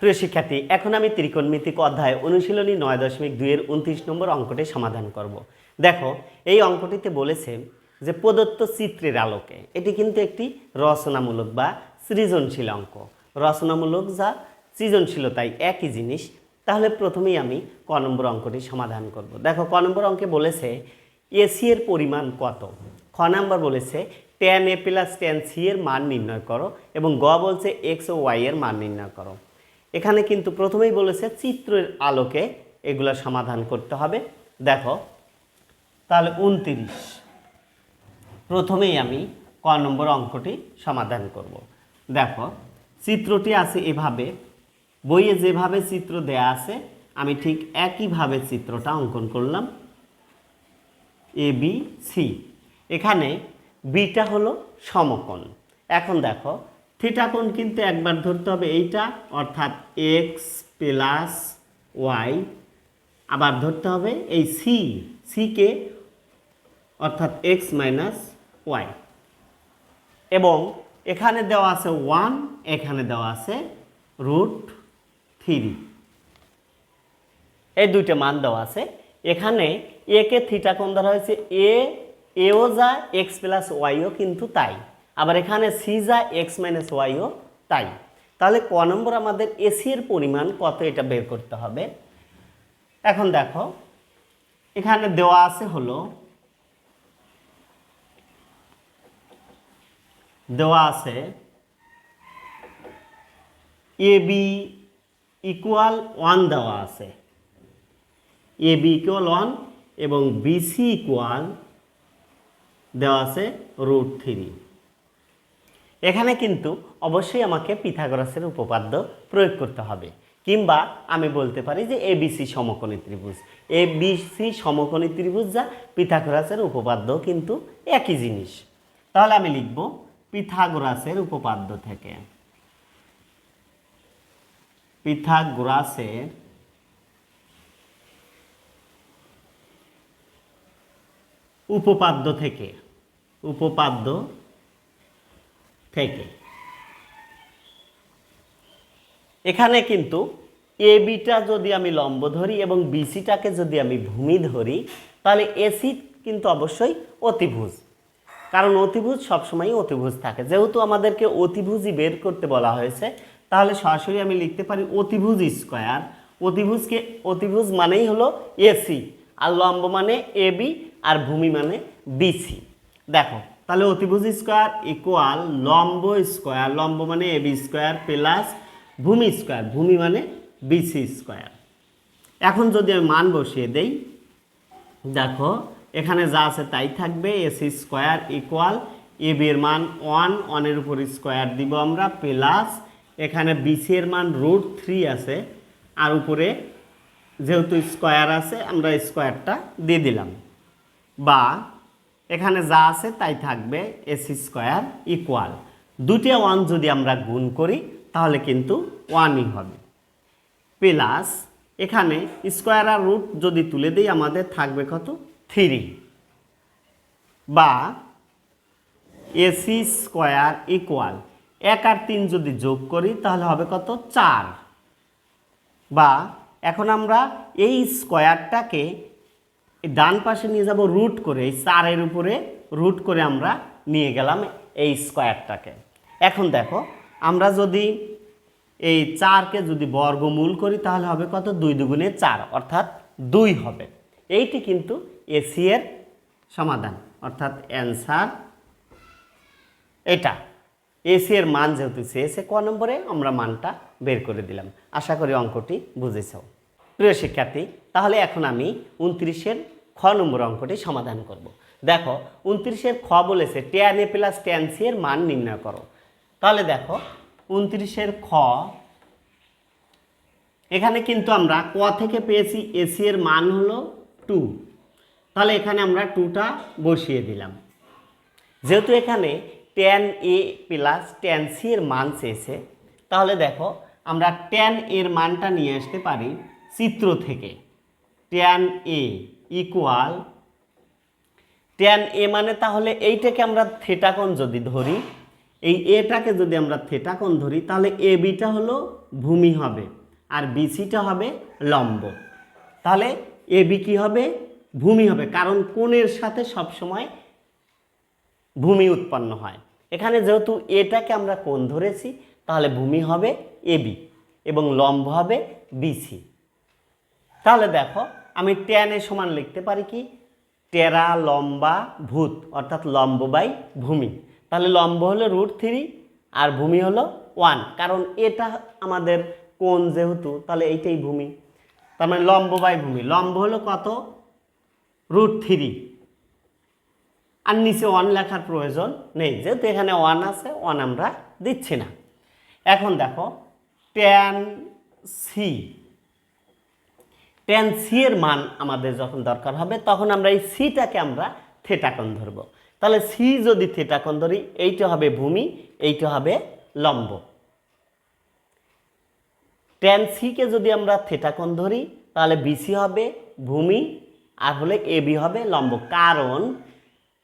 প্রিয় শিক্ষার্থী, এখন আমি ত্রিকোণমিতিক অধ্যায় অনুশীলনী নয় দশমিক দুইয়ের উনত্রিশ নম্বর অঙ্কটি সমাধান করব। দেখো, এই অঙ্কটিতে বলেছে যে প্রদত্ত চিত্রের আলোকে, এটি কিন্তু একটি রচনামূলক বা সৃজনশীল অঙ্ক। রচনামূলক যা সৃজনশীলতাই একই জিনিস। তাহলে প্রথমেই আমি ক নম্বর অঙ্কটি সমাধান করব। দেখো, ক নম্বর অঙ্কে বলেছে, এসি এর পরিমাণ কত? খ নাম্বার বলেছে tan A plus tan C এর মান নির্ণয় করো এবং গ বলছে এক্স ও ওয়াই এর মান নির্ণয় করো। এখানে কিন্তু প্রথমেই বলেছে চিত্রের আলোকে এগুলো সমাধান করতে হবে। দেখো, তাহলে উনতিরিশ। প্রথমেই আমি ক নম্বর অঙ্কটি সমাধান করব। দেখো, চিত্রটি আছে এভাবে, বইয়ে যেভাবে চিত্র দেয়া আছে, আমি ঠিক একইভাবে চিত্রটা অঙ্কন করলাম। A, B, C. এখানে বিটা হলো সমকোণ। এখন দেখো থিটা কোণ কিন্তু একবার ধরতে হবে এইটা, অর্থাৎ এক্স প্লাস ওয়াই আবার ধরতে হবে এই সি সিকে অর্থাৎ এক্স মাইনাস ওয়াই এবং এখানে দেওয়া আছে ওয়ান এখানে দেওয়া আছে রুট থ্রি এই দুইটা মান দেওয়া আছে। এখানে এ কে থিটা কোণ ধরা হয়েছে এ এও যা এক্স প্লাস ওয়াইও কিন্তু তাই। আবার এখানে সি যা এক্স মাইনাস ওয়াইও তাই। তাহলে ক নম্বর আমাদের এসি এর পরিমাণ কত এটা বের করতে হবে। এখন দেখো, এখানে দেওয়া আছে হলো, দেওয়া আছে এ বি ইকুয়াল ওয়ান দেওয়া আছে। এ বি ইকুয়াল ওয়ান এবং বিসি ইকুয়াল দেওয়া আছে রুট থ্রি এখানে কিন্তু অবশ্যই আমাকে পিথাগোরাসের উপপাদ্য প্রয়োগ করতে হবে। কিংবা আমি বলতে পারি যে এবিসি সমকোণী ত্রিভুজ। এবিসি সমকোণী ত্রিভুজ যা পিথাগোরাসের উপপাদ্য কিন্তু একই জিনিস। তাহলে আমি লিখব পিথাগোরাসের উপপাদ্য থেকে। পিথাগোরাসের উপপাদ্য থেকে। উপপাদ্য থেকে এখানে কিন্তু এ বিটা যদি আমি লম্ব ধরি এবং বিসিটাকে যদি আমি ভূমি ধরি, তাহলে এসি কিন্তু অবশ্যই অতিভুজ। কারণ অতিভুজ সবসময় অতিভুজ থাকে। যেহেতু আমাদেরকে অতিভুজই বের করতে বলা হয়েছে, তাহলে সরাসরি আমি লিখতে পারি অতিভুজ স্কোয়ার। অতিভুজকে, অতিভুজ মানেই হলো এসি আর লম্ব মানে এবি আর ভূমি মানে বিসি দেখো তাহলে অতিভুজ স্কোয়ার ইকুয়াল লম্ব স্কোয়ার, লম্ব মানে এবি স্কোয়ার প্লাস ভূমি স্কোয়ার, ভূমি মানে বিসি স্কোয়ার। এখন যদি আমি মান বসিয়ে দেই, দেখো, এখানে যা আছে তাই থাকবে এসি স্কোয়ার ইকুয়াল এর মান ওয়ান ওয়ানের উপর স্কোয়ার দিব আমরা প্লাস এখানে বিসি এর মান রুট থ্রি আছে, আর উপরে যেহেতু স্কোয়ার আছে, আমরা স্কোয়ারটা দিয়ে দিলাম। বা এখানে যা আছে তাই থাকবে এসি স্কোয়ার ইকুয়াল। দুটি ওয়ান যদি আমরা গুণ করি, তাহলে কিন্তু ওয়ানই হবে। প্লাস এখানে স্কোয়ার আর রুট যদি তুলে দিই, আমাদের থাকবে কত? থ্রি। বা এসি স্কোয়ার ইকুয়াল এক আর তিন যদি যোগ করি, তাহলে হবে কত? চার। বা এখন আমরা এই স্কোয়ারটাকে ডান পাশে নিয়ে যাব রুট করে, এই চারের উপরে রুট করে আমরা নিয়ে গেলাম এই স্কোয়ারটাকে এখন দেখো, আমরা যদি এই চারকে যদি বর্গমূল করি, তাহলে হবে কত? দুই দুগুণে চার, অর্থাৎ দুই হবে। এইটি কিন্তু এসি এর সমাধান, অর্থাৎ অ্যান্সার এটা। এসি এর মান যেহেতু চেয়েছে ক নম্বরে আমরা মানটা বের করে দিলাম। আশা করি অঙ্কটি বুঝেছ। প্রিয় শিক্ষার্থী, তাহলে এখন আমি উনত্রিশের খ নম্বর অঙ্কটি সমাধান করব। দেখো, উনত্রিশের খ বলেছে tan A plus tan C এর মান নির্ণয় করো। তাহলে দেখো, উনত্রিশের খ, এখানে কিন্তু আমরা ক থেকে পেয়েছি এসি এর মান হলো টু তাহলে এখানে আমরা টুটা বসিয়ে দিলাম। যেহেতু এখানে tan A plus tan C এর মান চেয়েছে, তাহলে দেখো, আমরা টেন এর মানটা নিয়ে আসতে পারি চিত্র থেকে। Tan A equal tan A মানে তাহলে এইটাকে আমরা থেটাকোণ যদি ধরি, এই এটাকে যদি আমরা থেটা কোণ ধরি, তাহলে এ বিটা হলো ভূমি হবে আর বিসিটা হবে লম্ব। তাহলে এ বি কী হবে? ভূমি হবে, কারণ কোণের সাথে সবসময় ভূমি উৎপন্ন হয়। এখানে যেহেতু এটাকে আমরা কোণ ধরেছি, তাহলে ভূমি হবে এবি এবং লম্ব হবে বিসি তাহলে দেখো আমি ট্যানের সমান লিখতে পারি কি? টেরা লম্বা ভূত, অর্থাৎ লম্ব বাই ভূমি। তাহলে লম্ব হলো রুট থ্রি আর ভূমি হলো ওয়ান কারণ এটা আমাদের কোন যেহেতু, তাহলে এইটাই ভূমি। তার মানে লম্ব বাই ভূমি। লম্ব হলো কত? রুট থ্রি আর নিচে ওয়ান লেখার প্রয়োজন নেই। যেহেতু এখানে ওয়ান আছে ওয়ান আমরা দিচ্ছি না। এখন দেখো ট্যান সি ট্যান সি এর মান আমাদের যখন দরকার হবে, তখন আমরা এই সিটাকে আমরা থেটাকোণ ধরব। তাহলে সি যদি থেটাকোণ ধরি, এইটা হবে ভূমি, এইটা হবে লম্ব। ট্যান সিকে যদি আমরা থেটাকোণ ধরি, তাহলে বিসি হবে ভূমি, আর হলে এবি হবে লম্ব। কারণ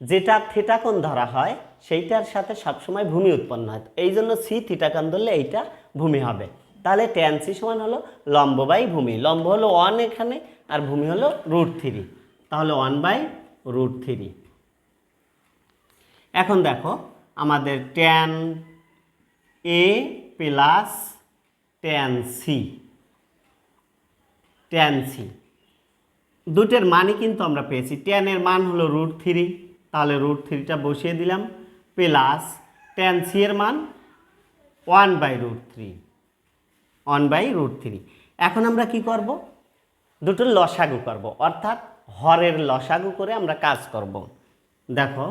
যেটা থিটাকোণ ধরা হয়, সেইটার সাথে সবসময় ভূমি উৎপন্ন হয়। এই জন্য সি থিটাকোণ ধরলে এইটা ভূমি হবে। তাহলে ট্যান সি সমান হলো লম্ব বাই ভূমি। লম্ব হলো ওয়ান এখানে, আর ভূমি হলো রুট থ্রি তাহলে ওয়ান বাই রুট থ্রি এখন দেখো, আমাদের tan A plus tan C tan C দুটের মানই কিন্তু আমরা পেয়েছি। টেনের মান হলো রুট থ্রি তাহলে রুট থ্রিটা বসিয়ে দিলাম। প্লাস টেন সি এর মান one by root three one by root three. এখন আমরা কি করব? দুটো লসাগু করব, অর্থাৎ হরের লসাগু করে আমরা কাজ করব। দেখো,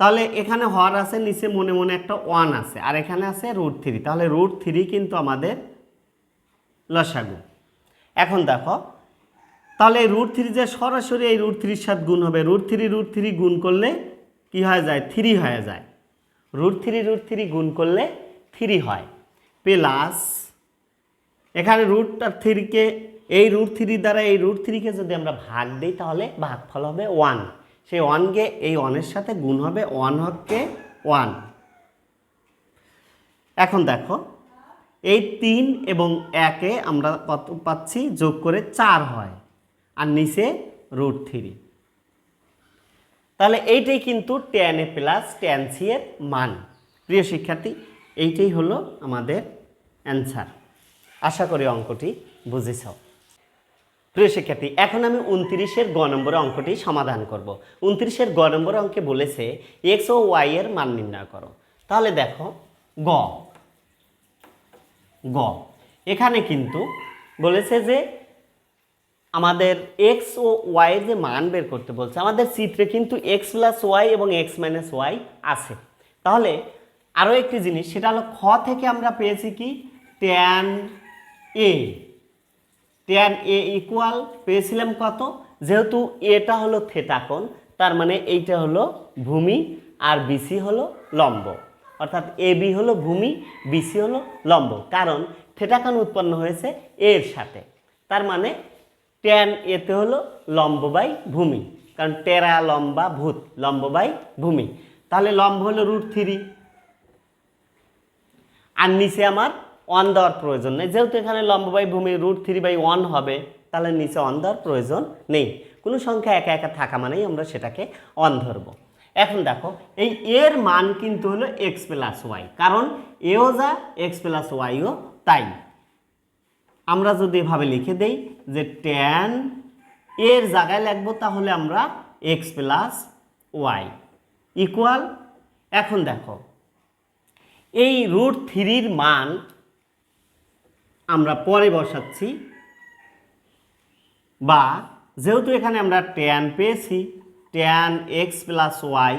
তাহলে এখানে হর আছে, নিচে মনে মনে একটা ওয়ান আছে, আর এখানে আছে রুট থ্রি। তাহলে রুট থ্রি কিন্তু আমাদের লসাগু। এখন দেখো, তাহলে রুট থ্রি যে সরাসরি এই রুট থ্রির সাথে গুণ হবে। রুট থ্রি রুট থ্রি গুণ করলে কি হয়ে যায়? থ্রি হয়ে যায়। রুট থ্রি রুট থ্রি গুণ করলে থ্রি হয়। প্লাস এখানে রুট থ্রিকে এই রুট থ্রি দ্বারা এই রুট থ্রিকে যদি আমরা ভাগ দিই তাহলে ভাগফল হবে ওয়ান সেই ওয়ানকে এই ওয়ানের সাথে গুণ হবে ওয়ান হককে ওয়ান এখন দেখো, এই তিন এবং একে আমরা কত পাচ্ছি? যোগ করে চার হয়। আর নিচে রুট থ্রি তাহলে এইটাই কিন্তু tan A plus tan C এর মান। প্রিয় শিক্ষার্থী, এইটাই হলো আমাদের অ্যান্সার আশা করি অঙ্কটি বুঝেছ। প্রিয় শিক্ষার্থী, এখন আমি উনত্রিশের গ নম্বর অঙ্কটি সমাধান করব। উনত্রিশের গ নম্বর অঙ্কে বলেছে এক্স ও ওয়াই এর মান নির্ণয় করো। তাহলে দেখো, গ। গ। এখানে কিন্তু বলেছে যে আমাদের এক্স ও ওয়াই যে মান বের করতে বলছে, আমাদের চিত্রে কিন্তু এক্স প্লাস ওয়াই এবং এক্স মাইনাস ওয়াই আছে। তাহলে আরও একটি জিনিস, সেটা হলো খ থেকে আমরা পেয়েছি কি? Tan A tan A equal পেয়েছিলাম কত? যেহেতু এটা হলো থেটাকোণ তার মানে এইটা হলো ভূমি আর বিসি হলো লম্ব। অর্থাৎ এ বি হলো ভূমি বিসি হলো লম্ব। কারণ থেটাকোণ উৎপন্ন হয়েছে এর সাথে। তার মানে ট্যান এতে হলো লম্ব বাই ভূমি। কারণ টেরা লম্বা ভূত, লম্ব বাই ভূমি। তাহলে লম্ব হলো রুট থ্রি আর নিচে আমার ওয়ান দেওয়ার প্রয়োজন নেই। যেহেতু এখানে লম্ব বাই ভূমি রুট থ্রি বাই ওয়ান হবে, তাহলে নিচে অন দেওয়ার প্রয়োজন নেই। কোনো সংখ্যা একা একা থাকা মানেই আমরা সেটাকে অন ধরব। এখন দেখো, এই এর মান কিন্তু হলো এক্স প্লাস ওয়াই কারণ এও যা এক্স প্লাস ওয়াইও তাই। আমরা যদি এভাবে লিখে দেই যে ট্যান এর জায়গায় লিখব, তাহলে আমরা এক্স প্লাস ওয়াই ইকুয়াল এখন দেখো, এই রুট থ্রির মান আমরা পরে বসাচ্ছি। বা যেহেতু এখানে আমরা ট্যান পেয়েছি ট্যান এক্স প্লাস ওয়াই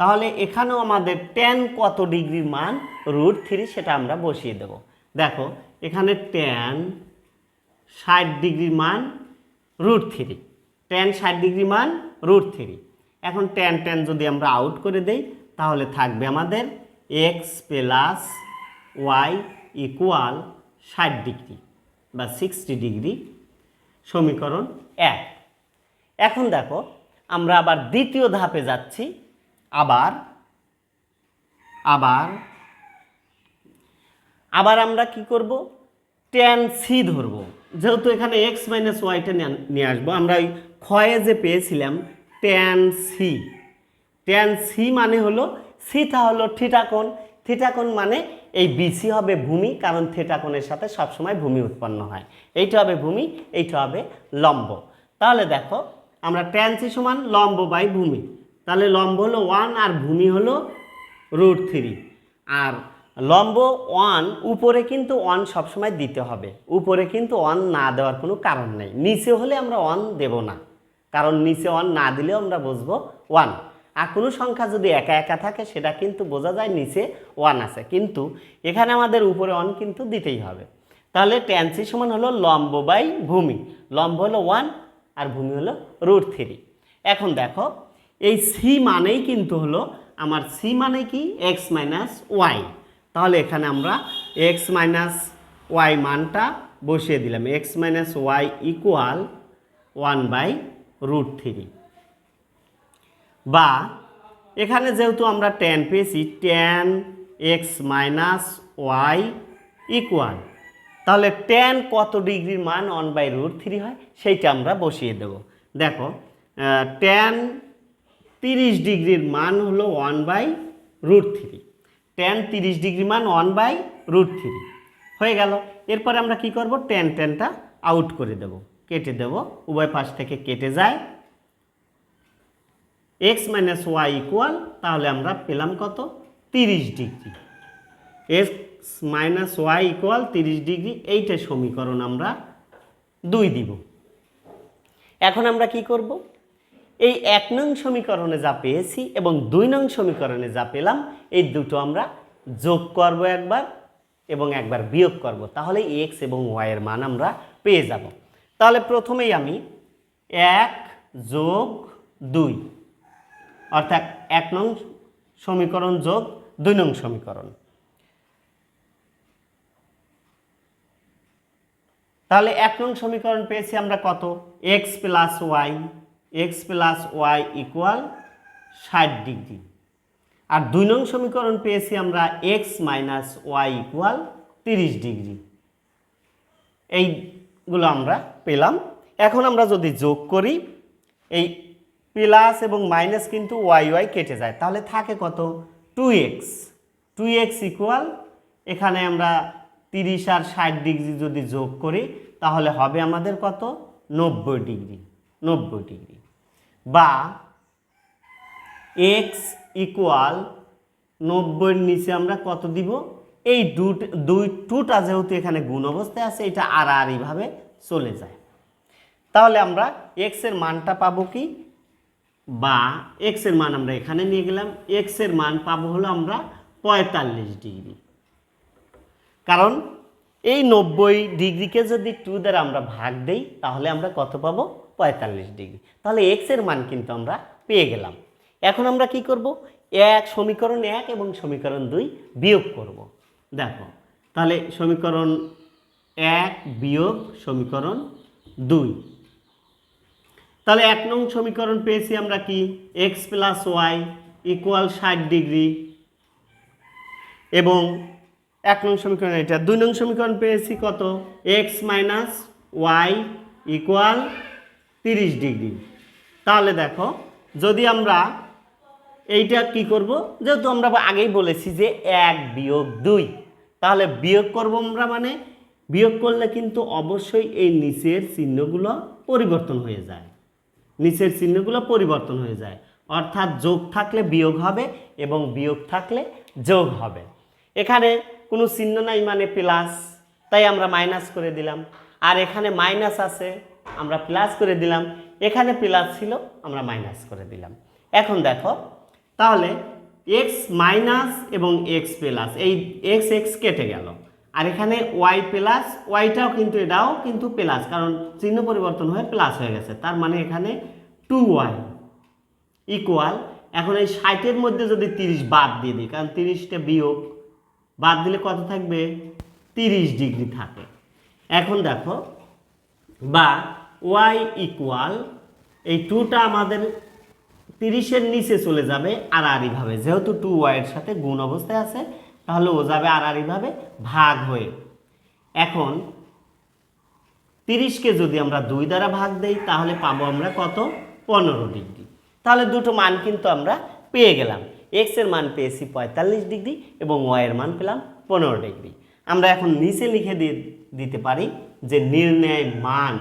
তাহলে এখানেও আমাদের ট্যান কত ডিগ্রির মান? রুট থ্রি সেটা আমরা বসিয়ে দেব। দেখো, এখানে ট্যান ষাট ডিগ্রির মান রুট থ্রি ট্যান ষাট ডিগ্রি মান রুট থ্রি এখন ট্যান ট্যান যদি আমরা আউট করে দেই, তাহলে থাকবে আমাদের এক্স প্লাস ওয়াই ইকুয়াল ষাট ডিগ্রি বা সিক্সটি ডিগ্রি সমীকরণ এক। এখন দেখো, আমরা আবার দ্বিতীয় ধাপে যাচ্ছি, আবার আবার আবার আমরা কি করব? ট্যান সি ধরব। যেহেতু এখানে এক্স মাইনাস ওয়াইটা নিয়ে আসব, আমরা ওই ক্ষয়ে যে পেয়েছিলাম ট্যান সি ট্যান সি মানে হলো সিটা হলো থিটাকোণ থিটাকোণ মানে এই বিসি হবে ভূমি, কারণ থিটাকোণের সাথে সবসময় ভূমি উৎপন্ন হয়। এইটা হবে ভূমি, এইটা হবে লম্ব। তাহলে দেখো, আমরা ট্যান সি সমান লম্ব বাই ভূমি। তাহলে লম্ব হলো ওয়ান আর ভূমি হলো রুট থ্রি আর লম্ব ওয়ান উপরে কিন্তু ওয়ান সবসময় দিতে হবে। উপরে কিন্তু ওয়ান না দেওয়ার কোনো কারণ নেই। নিচে হলে আমরা ওয়ান দেব না। কারণ নিচে ওয়ান না দিলেও আমরা বুঝব ওয়ান আর কোনো সংখ্যা যদি একা একা থাকে, সেটা কিন্তু বোঝা যায় নিচে ওয়ান আছে। কিন্তু এখানে আমাদের উপরে ওয়ান কিন্তু দিতেই হবে। তাহলে ট্যান্সি সমান হলো লম্ব বাই ভূমি। লম্ব হলো ওয়ান আর ভূমি হলো রুট থ্রি এখন দেখো, এই সি মানেই কিন্তু হলো আমার সি মানে কি? এক্স মাইনাস ওয়াই তাহলে এখানে আমরা এক্স মাইনাস ওয়াই মানটা বসিয়ে দিলাম। X minus y equal one by root three বা এখানে যেহেতু আমরা টেন পেয়েছি tan x minus y equal তাহলে টেন কত ডিগ্রির মান ওয়ান বাই রুট থ্রি হয়? সেইটা আমরা বসিয়ে দেব। দেখো টেন তিরিশ ডিগ্রির মান হলো one by root three tan তিরিশ ডিগ্রি মান ওয়ান বাই রুট থ্রি হয়ে গেল। এরপরে আমরা কি করব? টেন টেনটা আউট করে দেব। কেটে দেব। উভয় পাশ থেকে কেটে যায়। এক্স মাইনাস ওয়াই ইকুয়াল তাহলে আমরা পেলাম কত? তিরিশ degree. X minus y equal তিরিশ ডিগ্রি, এইটা সমীকরণ আমরা দুই দিব। এখন আমরা কি করব? এই এক নং সমীকরণে যা পেয়েছি এবং দুই নং সমীকরণে যা পেলাম, এই দুটো আমরা যোগ করব একবার এবং একবার বিয়োগ করব। তাহলে এক্স এবং ওয়াইয়ের মান আমরা পেয়ে যাব। তাহলে প্রথমেই আমি এক যোগ দুই অর্থাৎ এক নং সমীকরণ যোগ দুই নং সমীকরণ। তাহলে এক নং সমীকরণ পেয়েছি আমরা কত? X plus y x plus y equal ষাট ডিগ্রি। আর দুই নং সমীকরণ পেয়েছি আমরা এক্স মাইনাস ওয়াই ইকুয়াল তিরিশ ডিগ্রি। এইগুলো আমরা পেলাম। এখন আমরা যদি যোগ করি, এই প্লাস এবং মাইনাস কিন্তু ওয়াই ওয়াই কেটে যায়। তাহলে থাকে কত? Two x two x equal এখানে আমরা তিরিশ আর ষাট ডিগ্রি যদি যোগ করি, তাহলে হবে আমাদের কত? নব্বই ডিগ্রি নব্বই ডিগ্রি বা এক্স ইকুয়াল নব্বইয়ের নিচে আমরা কত দিব? এই দুই টুটা যেহেতু এখানে গুণ অবস্থায় আছে, এটা আড়াআড়িভাবে চলে যায়। তাহলে আমরা এক্সের মানটা পাবো কি? বা এক্সের মান আমরা এখানে নিয়ে গেলাম এক্সের মান পাবো হলো আমরা পঁয়তাল্লিশ ডিগ্রি। কারণ এই নব্বই ডিগ্রিকে যদি টু দ্বারা আমরা ভাগ দেই, তাহলে আমরা কত পাবো? পঁয়তাল্লিশ ডিগ্রি। তাহলে এক্সের মান কিন্তু আমরা পেয়ে গেলাম। এখন আমরা কি করব? এক সমীকরণ এক এবং সমীকরণ দুই বিয়োগ করব। দেখো, তাহলে সমীকরণ এক বিয়োগ সমীকরণ দুই। তাহলে এক নং সমীকরণ পেয়েছি আমরা কি? এক্স প্লাস ওয়াই ইকুয়াল ষাট ডিগ্রি এবং এক নং সমীকরণ এটা। দুই নং সমীকরণ পেয়েছি কত? এক্স মাইনাস ওয়াই ইকুয়াল তিরিশ ডিগ্রি তাহলে দেখো, যদি আমরা এইটা কি করব? যেহেতু আমরা আগেই বলেছি যে এক বিয়োগ দুই, তাহলে বিয়োগ করব আমরা মানে? বিয়োগ করলে কিন্তু অবশ্যই এই নিচের চিহ্নগুলো পরিবর্তন হয়ে যায়। নিচের চিহ্নগুলো পরিবর্তন হয়ে যায়। অর্থাৎ যোগ থাকলে বিয়োগ হবে এবং বিয়োগ থাকলে যোগ হবে। এখানে কোনো চিহ্ন নাই মানে প্লাস তাই আমরা মাইনাস করে দিলাম। আর এখানে মাইনাস আছে, আমরা প্লাস করে দিলাম। এখানে প্লাস ছিল, আমরা মাইনাস করে দিলাম। এখন দেখো, তাহলে এক্স মাইনাস এবং এক্স প্লাস এই এক্স এক্স কেটে গেল। আর এখানে ওয়াই প্লাস ওয়াইটাও কিন্তু এটাও কিন্তু প্লাস কারণ চিহ্ন পরিবর্তন হয়ে প্লাস হয়ে গেছে। তার মানে এখানে টু ওয়াই ইকুয়াল এখন এই ষাটের মধ্যে যদি তিরিশ বাদ দিয়ে দিই, কারণ তিরিশটা বিয়োগ, বাদ দিলে কত থাকবে? তিরিশ ডিগ্রি থাকে। এখন দেখো, বা ওয়াই ইকুয়াল এই টুটা আমাদের তিরিশের নিচে চলে যাবে আড়াআড়িভাবে, যেহেতু টু ওয়াইয়ের সাথে গুণ অবস্থায় আছে তাহলে ও যাবে আড়াআড়িভাবে ভাগ হয়ে। এখন তিরিশকে যদি আমরা দুই দ্বারা ভাগ দেই, তাহলে পাবো আমরা কত? পনেরো ডিগ্রি। তাহলে দুটো মান কিন্তু আমরা পেয়ে গেলাম। এক্সের মান পেয়েছি পঁয়তাল্লিশ ডিগ্রি এবং ওয়াই এর মান পেলাম পনেরো ডিগ্রি। আমরা এখন নিচে লিখে দিয়ে দিতে পারি যে নির্ণয় মান।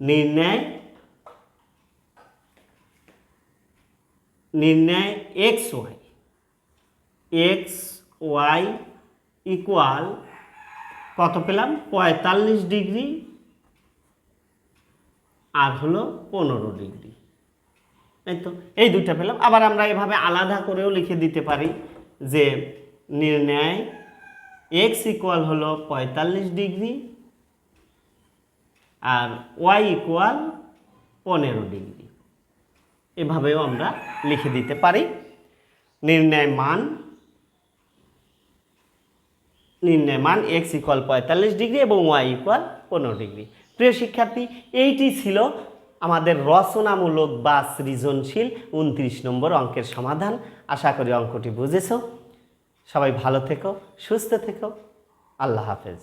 নির্ণয় নির্ণয় x y x y equal কত পেলাম? পঁয়তাল্লিশ ডিগ্রি আর হলো পনেরো ডিগ্রি। এই তো, এই দুইটা পেলাম। আবার আমরা এভাবে আলাদা করেও লিখে দিতে পারি যে নির্ণয় এক্স ইকুয়াল হলো পঁয়তাল্লিশ ডিগ্রি আর ওয়াই ইকুয়াল পনেরো ডিগ্রি। এভাবেও আমরা লিখে দিতে পারি। নির্ণয় মান নির্ণয় মান এক্স ইকুয়াল পঁয়তাল্লিশ ডিগ্রি এবং ওয়াই ইকুয়াল পনেরো ডিগ্রি প্রিয় শিক্ষার্থী, এইটি ছিল আমাদের রচনামূলক বা সৃজনশীল উনত্রিশ নম্বর অঙ্কের সমাধান। আশা করি অঙ্কটি বুঝেছ। সবাই ভালো থেকো, সুস্থ থেকো। আল্লাহ হাফেজ।